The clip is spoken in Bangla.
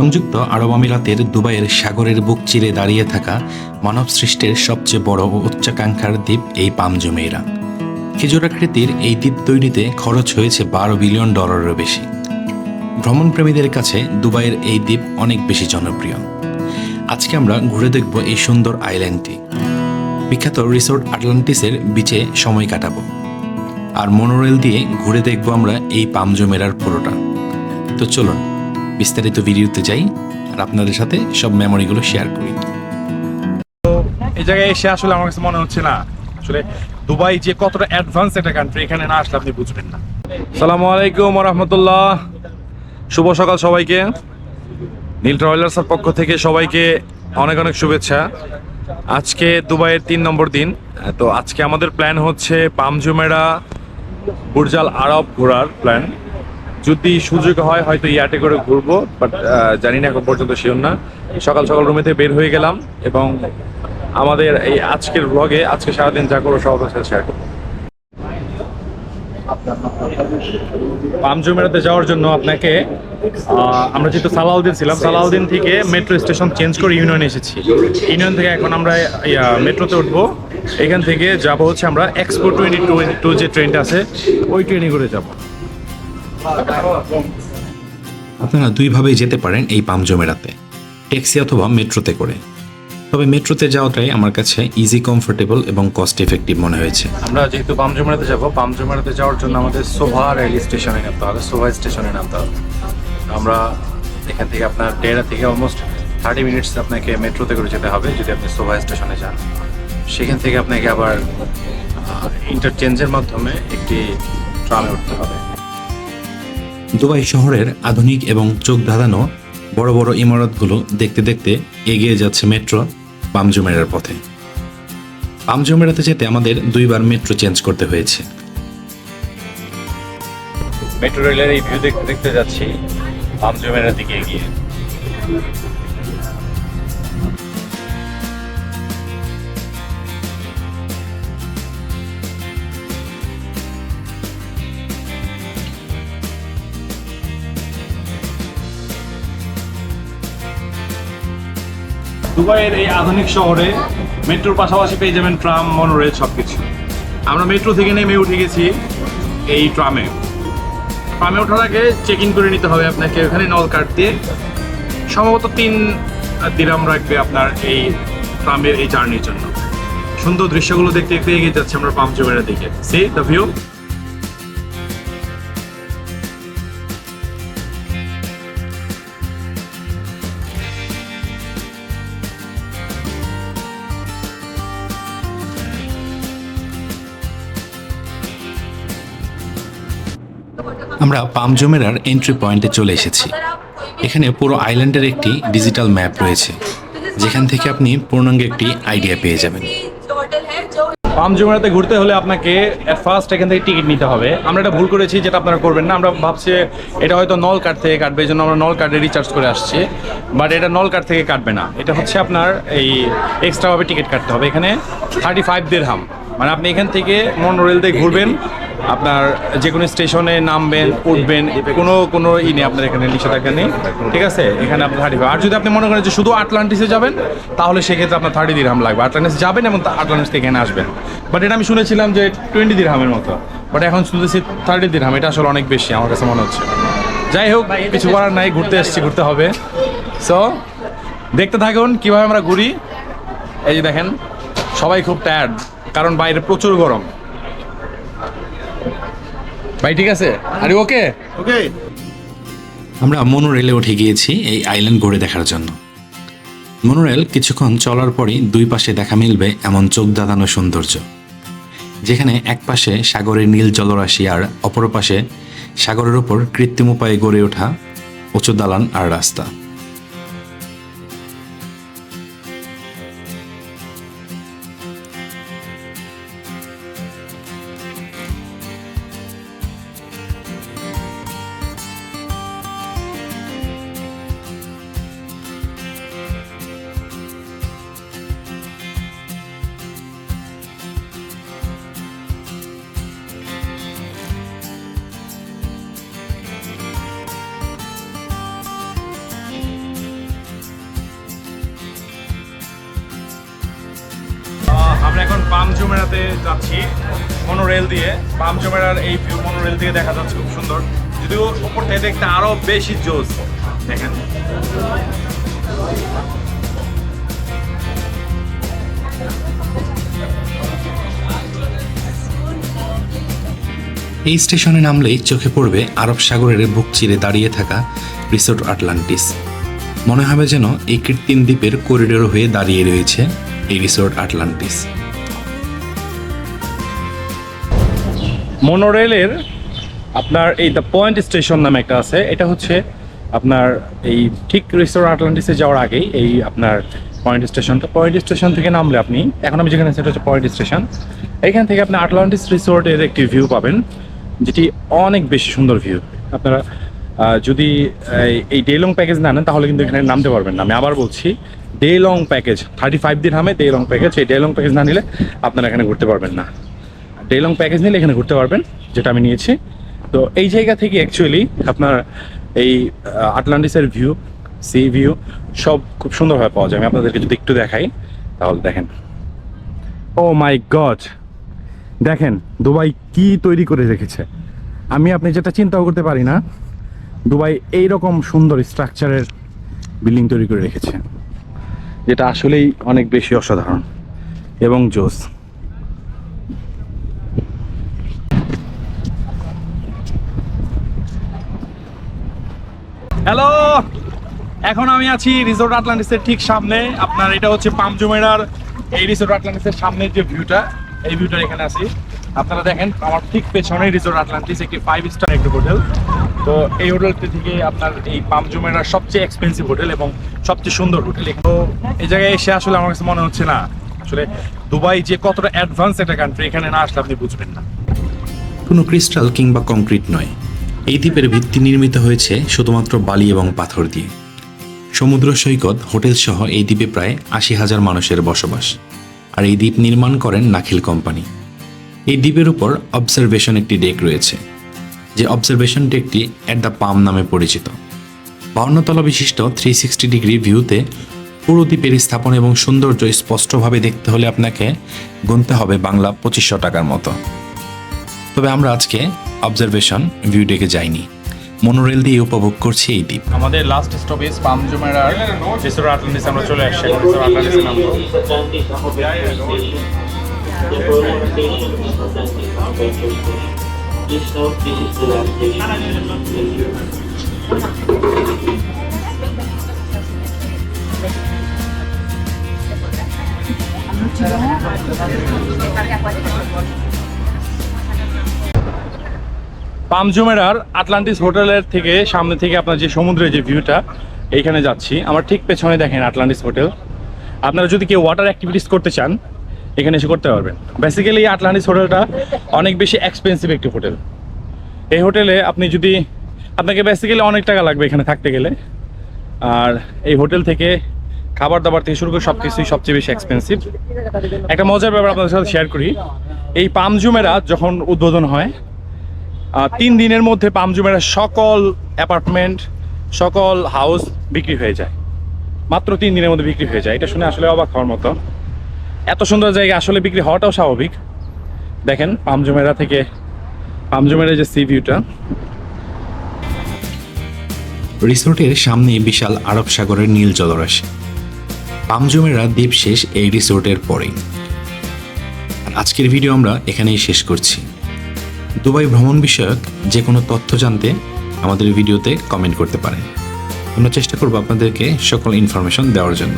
সংযুক্ত আরব আমিরাতের দুবাইয়ের সাগরের বুক চিরে দাঁড়িয়ে থাকা মানব সৃষ্টির সবচেয়ে বড় ও উচ্চাকাঙ্ক্ষার দ্বীপ এই পাম জুমেইরা। খেজুরাকৃতির এই দ্বীপ তৈরিতে খরচ হয়েছে বারো বিলিয়ন ডলারেরও বেশি। ভ্রমণপ্রেমীদের কাছে দুবাইয়ের এই দ্বীপ অনেক বেশি জনপ্রিয়। আজকে আমরা ঘুরে দেখব এই সুন্দর আইল্যান্ডটি। বিখ্যাত রিসোর্ট আটলান্টিসের বিচে সময় কাটাবো। আর মনোরেল দিয়ে ঘুরে দেখব আমরা এই পামজমেরার পুরোটা। তো চলুন বিস্তারিত ভিডিওতে যাই আর আপনাদের সাথে সব মেমোরিগুলো শেয়ার করি। এই জায়গায় এসে আসলে আমার কাছে মনে হচ্ছে না আসলে দুবাই যে কতটা অ্যাডভান্স একটা কান্ট্রি এখানে না আসলে আপনি বুঝবেন না। সালামু আলাইকুম রহমতুল্লাহ। শুভ সকাল সবাইকে। নীল ট্রাভেলার্সের পক্ষ থেকে সবাইকে অনেক অনেক শুভেচ্ছা। আজকে দুবাইয়ের তিন নম্বর দিন। তো আজকে আমাদের প্ল্যান হচ্ছে পামজুমেরা বুর্জাল আরব ঘোরার প্ল্যান যদি সুযোগ হয়, হয়তো ইয়াটে করে ঘুরবো বাট জানি না এখন পর্যন্ত শিওর না। সকাল সকাল রুমে থেকে বের হয়ে গেলাম এবং আমাদের এই আজকের ব্লগে আজকে সারাদিন যা করব সব সাথে শেয়ার করব। পামজুমেরাতে যাওয়ার জন্য আপনাকে আমরা যেহেতু সালাউদ্দিন ছিলাম, সালাউদ্দিন থেকে মেট্রো স্টেশন চেঞ্জ করে ইউনিয়ন এসেছি। ইউনিয়ন থেকে এখন আমরা মেট্রোতে উঠবো। এখান থেকে যাব হচ্ছে আমরা এক্সপো টোয়েন্টি টু টু যে ট্রেনটা আছে, ওই ট্রেনে করে যাব। আপনারা দুইভাবেই যেতে পারেন এই পামজমেরাতে ট্যাক্সি অথবা মেট্রোতে করে। তবে মেট্রোতে যাওয়াটাই আমার কাছে ইজি কমফোর্টেবল এবং কস্ট এফেক্টিভ মনে হয়েছে। আমরা যেহেতু পামজুমারাতে যাব পামজুমারাতে যাওয়ার জন্য আমাদের সোভা রেল স্টেশনে নামতে হবে, সোভা স্টেশনে নামতে হবে। আমরা এখান থেকে আপনার ডেরা থেকে অলমোস্ট থার্টি মিনিটস আপনাকে মেট্রোতে করে যেতে হবে, যদি আপনি সোভা স্টেশনে যান। সেখান থেকে আপনাকে আবার ইন্টারচেঞ্জের মাধ্যমে একটি ট্রামে উঠতে হবে। দুবাই শহরের আধুনিক এবং চোখ ধাঁধানো বড় বড় ইমারতগুলো দেখতে দেখতে এগিয়ে যাচ্ছে মেট্রো পামজুমেরার পথে। পামজুমেরাতে যেতে আমাদের দুইবার মেট্রো চেঞ্জ করতে হয়েছে। মেট্রো রেলের এই ভিউ দেখতে দেখতে যাচ্ছি পামজুমেরার দিকে এগিয়ে। দুবাইয়ের এই আধুনিক শহরে মেট্রোর পাশাপাশি পেয়ে যাবেন ট্রাম, মনোরেল সবকিছু। আমরা মেট্রো থেকে নেমে উঠে গেছি এই ট্রামে। ট্রামে ওঠার আগে চেক ইন করে নিতে হবে আপনাকে ওখানে নল কার্ড দিয়ে। সম্ভবত তিন দিরাম রাখবে আপনার এই ট্রামের এই জার্নির জন্য। সুন্দর দৃশ্যগুলো দেখতে দেখতে এগিয়ে যাচ্ছে আমরা পামচুমের দিকে। সি দ্য ভিউ আমরা পামজমেরার এন্ট্রি পয়েন্টে চলে এসেছি। এখানে পুরো আইল্যান্ডের একটি ডিজিটাল ম্যাপ রয়েছে, যেখান থেকে আপনি পূর্ণাঙ্গ একটি আইডিয়া পেয়ে যাবেন। পামজুমেরাতে ঘুরতে হলে আপনাকে ফার্স্ট এখান থেকে টিকিট নিতে হবে। আমরা এটা ভুল করেছি, যেটা আপনারা করবেন না। আমরা ভাবছি এটা হয়তো নল কার্ড থেকে কাটবে, এই জন্য আমরা নল কার্ডে রিচার্জ করে আসছি। বাট এটা নল কার্ড থেকে কাটবে না। এটা হচ্ছে আপনার এই এক্সট্রাভাবে টিকিট কাটতে হবে। এখানে থার্টি ফাইভ দেড় হাম মানে আপনি এখান থেকে মনোরেল দিয়ে ঘুরবেন আপনার যে কোনো স্টেশনে নামবেন, উঠবেন, কোনো কোনো ই নেই আপনার এখানে, নিষেধাজ্ঞা নেই। ঠিক আছে? এখানে আপনার থার্টি আর যদি আপনি মনে করেন যে শুধু আটলান্টিসে যাবেন, তাহলে সেক্ষেত্রে আপনার থার্টি দিরহাম লাগবে। আটলান্টিস যাবেন এবং আটলান্টিস থেকে এখানে আসবেন। বাট এটা আমি শুনেছিলাম যে টোয়েন্টি দিরহামের মতো। বাট এখন শুনতেছি থার্টি দিরহাম এটা আসলে অনেক বেশি আমার কাছে মনে হচ্ছে। যাই হোক, কিছু করার নাই, ঘুরতে এসেছি, ঘুরতে হবে। সো দেখতে থাকুন, কীভাবে আমরা ঘুরি। এই যে দেখেন, সবাই খুব টায়ার্ড কারণ বাইরে প্রচুর গরম। ভাই ঠিক আছে? আরে ওকে? ওকে। আমরা মনোরেলে উঠে গিয়েছি এই আইল্যান্ড ঘুরে দেখার জন্য। মনোরেল কিছুক্ষণ চলার পরই দুই পাশে দেখা মিলবে এমন চোখ দাঁড়ানো সৌন্দর্য। যেখানে এক পাশে সাগরের নীল জলরাশি আর অপর পাশে সাগরের ওপর কৃত্রিম উপায়ে গড়ে ওঠা উঁচু দালান আর রাস্তা। পাম জুমেরাতে যাচ্ছি মনোরেল দিয়ে। পাম জুমেরার এই ভিউ মনোরেল দিয়ে দেখা যাচ্ছে খুব সুন্দর। যদিও উপর থেকে দেখতে আরও বেশি জোস। দেখেন। এই স্টেশনে নামলেই চোখে পড়বে আরব সাগরের বুক চিরে দাঁড়িয়ে থাকা রিসোর্ট আটলান্টিস। মনে হবে যেন এই কৃত্রিম দ্বীপের করিডোর হয়ে দাঁড়িয়ে রয়েছে এই রিসোর্ট আটলান্টিস। মনোরেলের আপনার এই দ্য পয়েন্ট স্টেশন নামে একটা আছে। এটা হচ্ছে আপনার এই ঠিক রিসোর্ট আটলান্টিসে যাওয়ার আগেই এই আপনার পয়েন্ট স্টেশনটা পয়েন্ট স্টেশন থেকে নামলে আপনি, এখন আমি যেখানে সেটা হচ্ছে পয়েন্ট স্টেশন এখান থেকে আপনি আটলান্টিস রিসোর্টের একটি ভিউ পাবেন, যেটি অনেক বেশি সুন্দর ভিউ আপনারা যদি এই ডে লং প্যাকেজ না নেন, তাহলে কিন্তু এখানে নামতে পারবেন না। আমি আবার বলছি day long package thirty five দিন হামে ডে লং প্যাকেজ এই ডে লং প্যাকেজ না নিলে আপনারা এখানে ঘুরতে পারবেন না। ডে প্যাকেজ নিলে এখানে ঘুরতে পারবেন, যেটা আমি নিয়েছি। তো এই জায়গা থেকে অ্যাকচুয়ালি আপনার এই আটলান্টিসের ভিউ সি ভিউ সব খুব সুন্দরভাবে পাওয়া যায়। আমি আপনাদেরকে যদি একটু দেখাই, তাহলে দেখেন। ও মাই গড দেখেন, দুবাই কি তৈরি করে রেখেছে। আমি, আপনি যেটা চিন্তাও করতে পারি না, দুবাই এইরকম সুন্দর স্ট্রাকচারের বিল্ডিং তৈরি করে রেখেছে, যেটা আসলেই অনেক বেশি অসাধারণ এবং জোস। হ্যালো এখন আমি আছি রিসোর্ট আটলান্টিসের ঠিক সামনে। আপনার এটা হচ্ছে পামজুমেরার এই রিসোর্ট আটলান্টিসের সামনের যে ভিউটা এই ভিউটা এখানে আছি। আপনারা দেখেন, আমার ঠিক পেছনে রিসোর্ট আটলান্টিস একটি ফাইভ স্টার একটি হোটেল তো এই হোটেলটি থেকে আপনার এই পামজুমেরার সবচেয়ে এক্সপেন্সিভ হোটেল এবং সবচেয়ে সুন্দর হোটেল তো এই জায়গায় এসে আসলে আমার কাছে মনে হচ্ছে না, আসলে দুবাই যে কতটা অ্যাডভান্স একটা কান্ট্রি এখানে না আসলে আপনি বুঝবেন না। কোনো ক্রিস্টাল কিংবা কংক্রিট নয়। এই দ্বীপের ভিত্তি নির্মিত হয়েছে শুধুমাত্র বালি এবং পাথর দিয়ে। সমুদ্র সৈকত, হোটেল সহ এই দ্বীপে প্রায় আশি হাজার মানুষের বসবাস। আর এই দ্বীপ নির্মাণ করেন নাখিল কোম্পানি। এই দ্বীপের উপর অবজারভেশন একটি ডেক রয়েছে। যে অবজারভেশন ডেকটি অ্যাট দ্য পাম নামে পরিচিত। বাউন্নতলা বিশিষ্ট থ্রি সিক্সটি ডিগ্রি ভিউতে পুরো দ্বীপের স্থাপন এবং সৌন্দর্য স্পষ্টভাবে দেখতে হলে আপনাকে গুনতে হবে বাংলা পঁচিশশো টাকার মতো। তবে আমরা আজকে অবজারভেশন ভিউ ডেকে যাইনি। মনোরেল দিয়ে উপভোগ করছি এই দ্বীপ। আমাদের লাস্ট স্টপেজ পামজুমেরার রিসোর্ট আটলান্টিস আমরা চলে আসছি রিসোর্ট আটলান্টিসে নামবো Please পামজুমেরার আটলান্টিস হোটেলের থেকে, সামনে থেকে আপনার যে সমুদ্রের যে ভিউটা, এইখানে যাচ্ছি। আমার ঠিক পেছনে দেখেন আটলান্টিস হোটেল। আপনারা যদি কেউ ওয়াটার অ্যাক্টিভিটিস করতে চান, এখানে এসে করতে পারবেন। বেসিক্যালি আটলান্টিস হোটেলটা অনেক বেশি এক্সপেন্সিভ একটি হোটেল। এই হোটেলে আপনি যদি, আপনাকে বেসিক্যালি অনেক টাকা লাগবে এখানে থাকতে গেলে। আর এই হোটেল থেকে খাবার দাবার থেকে শুরু করে সব কিছুই সবচেয়ে বেশি এক্সপেন্সিভ একটা মজার ব্যাপার আপনাদের সাথে শেয়ার করি। এই পামজুমেরা যখন উদ্বোধন হয় তিন দিনের মধ্যে পামজুমেরা সকল অ্যাপার্টমেন্ট, সকল হাউস বিক্রি হয়ে যায়। মাত্র তিন দিনের মধ্যে বিক্রি হয়ে যায়। এটা শুনে আসলে অবাক হওয়ার মতো। এত সুন্দর জায়গা আসলে বিক্রি হওয়াটাও স্বাভাবিক। দেখেন, পামজুমেরা থেকে, পামজুমেরা যে সি ভিউটা রিসোর্টের সামনে বিশাল আরব সাগরের নীল জলরাশি। পামজুমেরা দ্বীপ শেষ এই রিসোর্টের পরেই। আজকের ভিডিও আমরা এখানেই শেষ করছি। দুবাই ভ্রমণ বিষয়ক যে কোনো তথ্য জানতে আমাদের ভিডিওতে কমেন্ট করতে পারেন। আমরা চেষ্টা করব আপনাদেরকে সকল ইনফরমেশন দেওয়ার জন্য।